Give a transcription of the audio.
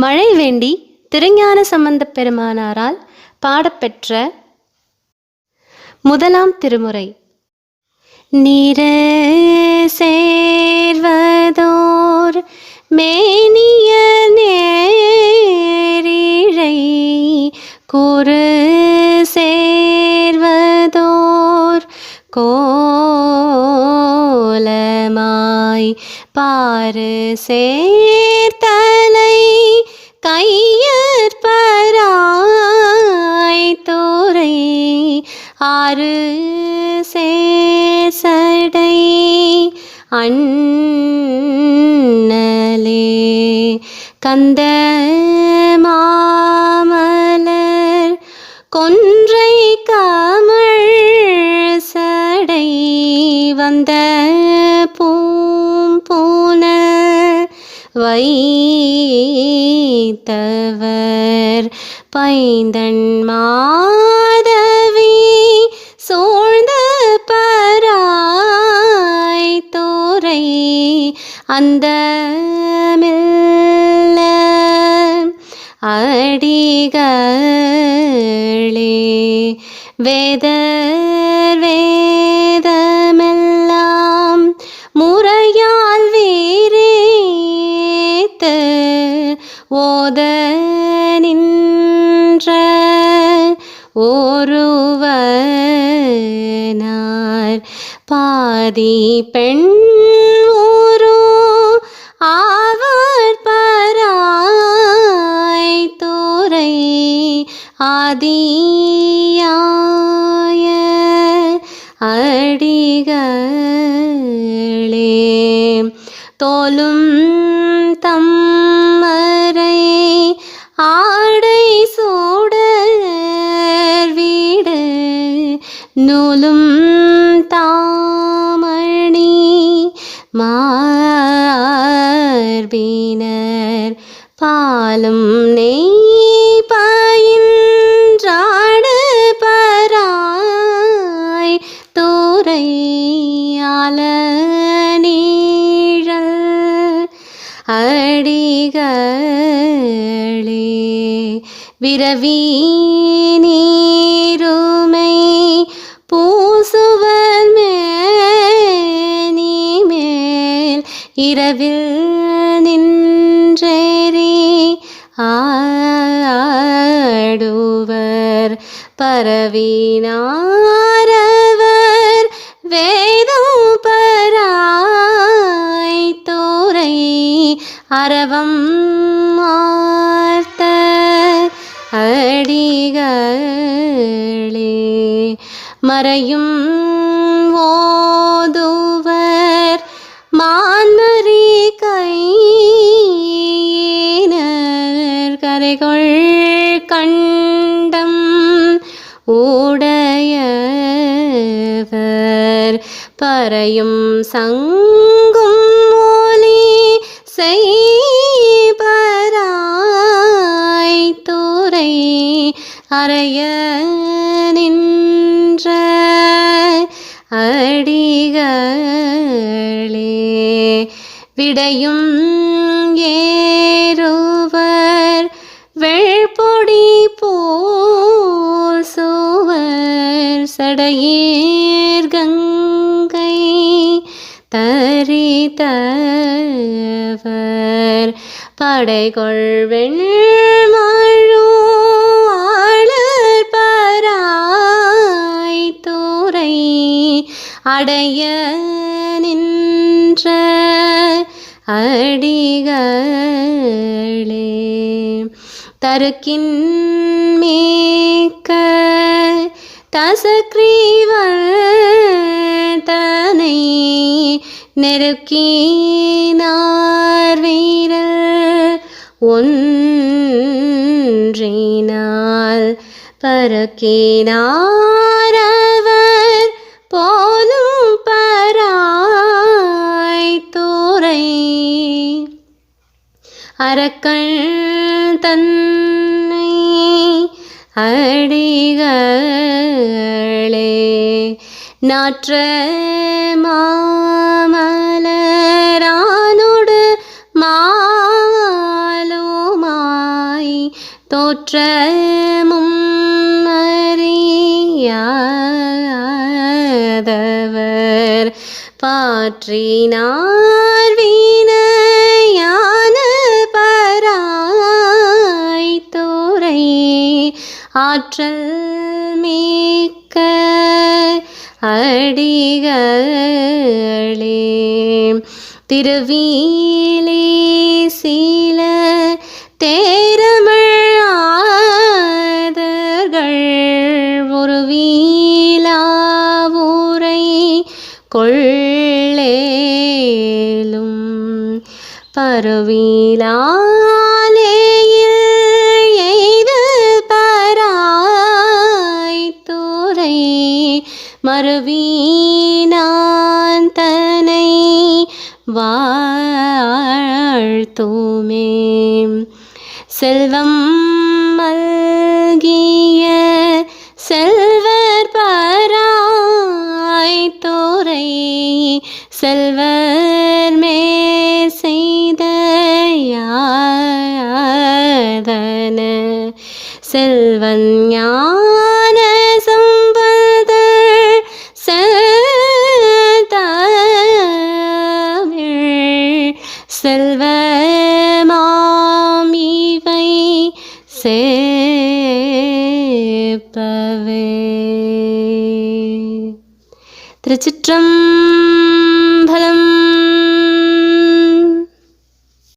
மழை வேண்டி திருஞான சம்பந்த பெருமானாரால் பாடப்பெற்ற முதலாம் திருமுறை. நிற சேர்வதோர் மே பாரு சேர்த்தலை கையற்பராய் தோரை. ஆறு சேசடை அண்ணலே. கந்த மாமலர் கொன்றை காமள் சடை வந்த பூ வைத்தவர் பைந்தன் மாதவி சோழ்ந்த பராய் தோரை அந்த அடிகளே வேதர் வே ஒருவனார். பாதி பெண் ஊரோ ஆவார் பராய் தோரை ஆதியாய அடிகளே. தோலும் தம் நூலும் தாமணி மார்பினர் பாலும் நெய் பாயின்றாடு பராய் தோரையால நீழல் அடிகளே விரவி நீ இரவில் நின்றேறி ஆடுவர். பரவினாரவர் வேதம் பராய் தோரை அரவம் மார்த்த அடிகளே. மறையும் பறையும் சங்கும் ஒலி செய்பராய் தூரை அறைய நின்ற அடிகளே. விடையும் ஏறுவர் வெள்பொடி போசுவர் சடையேர் கங்கை தரித்தவர் படைகொள் வெண்மாழோ பராய் தூரை அடைய நின்ற அடிகளே. தருக்கின் மேக்க தசக்ரீவ தனை நெருக்கினார் வீரர் ஒன்றினால் பறக்கினார் அவர் போலும் பராய் தோரை அரக்கள் தன்னை அடிகள் நாற்ற மாமலரானோடு மாலுமா தோற்றமும் அறியாதவர். பாற்றினார் வீணையான பராய் தோரை ஆற்றல் மிக்க அடிகளே திருவீலே சீல தேரமிழ் ஒரு வீலாவூரை கொள்ளேலும் பருவீலா வாழ்த்துமே. செல்வம் மல்கிய செல்வர் பராய் தோரை செல்வர் மே செய்த யாதன செல்வன் ஞா சேப்பவே திருச்சிற்றம்பலம்